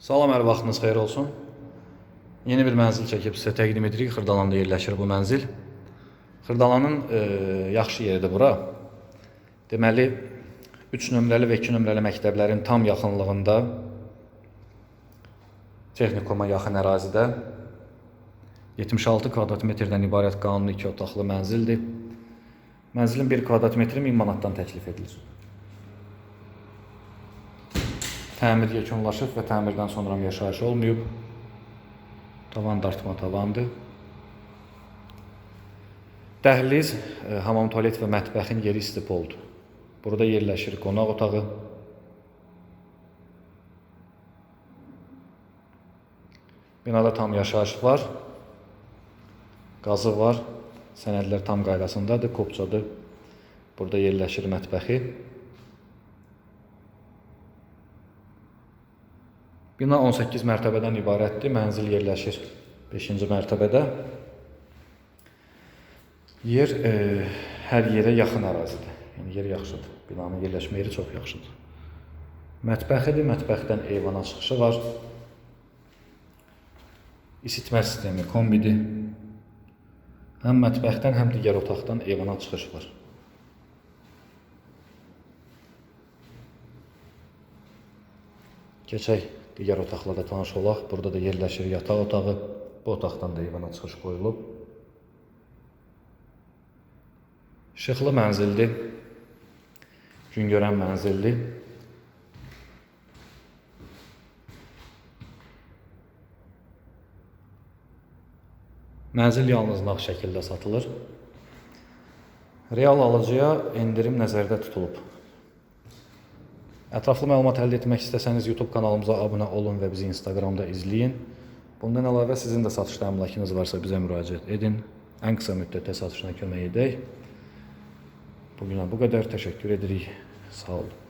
Salam, hər vaxtınız xeyir olsun. Yeni bir mənzil çəkib sizə təqdim edirik. Xırdalanda yerləşir bu mənzil. Xırdalanın e, yaxşı yeridir bura. Deməli 3 nömrəli və 2 nömrəli məktəblərin tam yaxınlığında texnikuma yaxın ərazidə 76 kvadrat metrdən ibarət qanuni 2 otaqlı mənzildir. Mənzilin 1 kvadrat metri 1000 manatdan təklif edilir. Təmir yekunlaşıb və təmirdən sonra yaşayış olmayıb. Tavan dartma tavandır. Dəhliz, e, hamam tualet və mətbəxin yeri istipoldur. Burada yerləşir qonaq otağı. Binada tam yaşayış var. Qazı var. Sənədlər tam qaydasındadır, kopçadır. Burada yerləşir mətbəxi. Bina 18 mərtəbədən ibarətdir. Mənzil yerləşir 5-ci mərtəbədə. Yer e, hər yerə yaxın ərazidir. Yəni yer yaxşıdır. Binanın yerləşmə yeri çox yaxşıdır. Mətbəxidir. Mətbəxdən eyvana çıxışı var. İsitmə sistemi, kombidir. Həm mətbəxdən, həm digər otaqdan eyvana çıxış var. Keçək digər otaqla da tanış olaq. Burada da yerləşir yataq otağı. Bu otaqdan da eyvana çıxış qoyulub. İşıqlı mənzildir. Gün görən mənzildir. Mənzil yalnız nağd şəkildə satılır. Real alıcıya endirim nəzərdə tutulub. Ətraflı məlumat əldə etmək istəsəniz YouTube kanalımıza abunə olun və bizi Instagramda izləyin. Bundan əlavə sizin də satışda əmlakınız varsa bizə müraciət edin. Ən qısa müddətdə satışına kömək edək. Bugünə bu qədər təşəkkür edirik. Sağ olun.